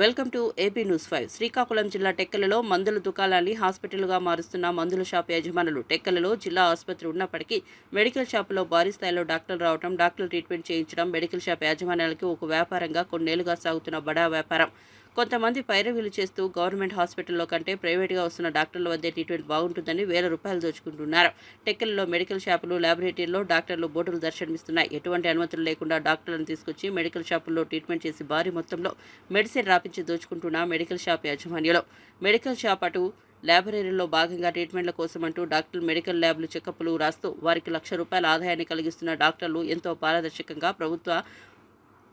Welcome to AP news five. Srikakulam జిల్లా టెక్కలలో మందుల దుకాణాన్ని హాస్పిటల్గా మారుస్తున్న మందుల షాప్ యజమానులు టెక్కలలో జిల్లా ఆసుపత్రి ఉన్నప్పటికీ మెడికల్ షాపులో భారీ స్థాయిలో డాక్టర్లు రావడం డాక్టర్లు ట్రీట్మెంట్ చేయించడం మెడికల్ షాప్ యాజమాన్యాలకి ఒక వ్యాపారంగా కొన్నేళ్ళుగా సాగుతున్న బడా వ్యాపారం. కొంతమంది పైరవీలు చేస్తూ గవర్నమెంట్ హాస్పిటల్లో కంటే ప్రైవేట్గా వస్తున్న డాక్టర్ల వద్దే ట్రీట్మెంట్ బాగుంటుందని వేల రూపాయలు దోచుకుంటున్నారు. టెక్కల్లో మెడికల్ షాపులు ల్యాబొరేటరీలో డాక్టర్లు బోర్డులు దర్శనమిస్తున్నాయి. ఎటువంటి అనుమతులు లేకుండా డాక్టర్లను తీసుకొచ్చి మెడికల్ షాపుల్లో ట్రీట్మెంట్ చేసి భారీ మొత్తంలో మెడిసిన్ రాపించి దోచుకుంటున్న మెడికల్ షాప్ యాజమాన్యులు. మెడికల్ షాప్ అటు ల్యాబొరేటరీలో భాగంగా ట్రీట్మెంట్ల కోసం అంటూ డాక్టర్లు మెడికల్ ల్యాబ్లు చెకప్లు రాస్తూ వారికి లక్ష రూపాయల ఆదాయాన్ని కలిగిస్తున్న డాక్టర్లు ఎంతో పారదర్శకంగా ప్రభుత్వ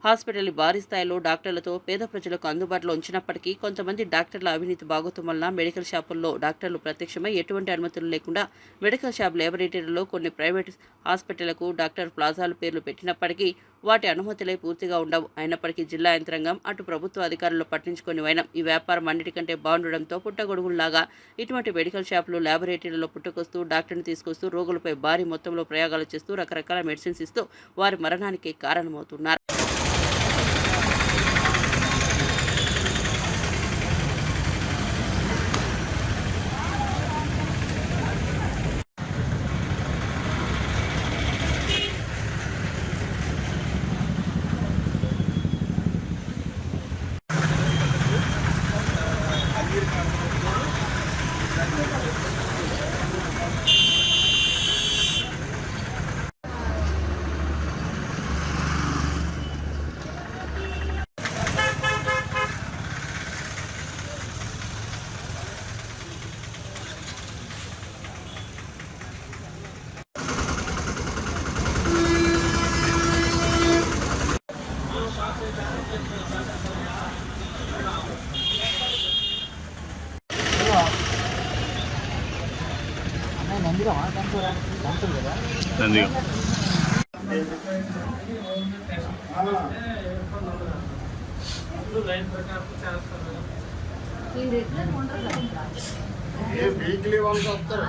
హాస్పిటల్ భారీ స్థాయిలో డాక్టర్లతో పేద ప్రజలకు అందుబాటులో ఉంచినప్పటికీ కొంతమంది డాక్టర్ల అవినీతి బాగోతం వలన మెడికల్ షాపుల్లో డాక్టర్లు ప్రత్యక్షమై ఎటువంటి అనుమతులు లేకుండా మెడికల్ షాప్ ల్యాబొరేటరీలో కొన్ని ప్రైవేట్ హాస్పిటళ్ళకు డాక్టర్ ప్లాజాలు పేర్లు పెట్టినప్పటికీ వాటి అనుమతులే పూర్తిగా ఉండవు. అయినప్పటికీ జిల్లా యంత్రాంగం అటు ప్రభుత్వ అధికారులు పట్టించుకొని వైనం ఈ వ్యాపారం అన్నిటికంటే బాగుండడంతో పుట్టగొడుగుల్లాగా ఇటువంటి మెడికల్ షాపులు ల్యాబొరేటరీలో పుట్టుకొస్తూ డాక్టర్ని తీసుకొస్తూ రోగులపై భారీ మొత్తంలో ప్రయోగాలు చేస్తూ రకరకాల మెడిసిన్స్ ఇస్తూ వారి మరణానికి కారణమవుతున్నారు. Thank you. నందిగా ఏ వీక్లీ వన్స్ వస్తారు.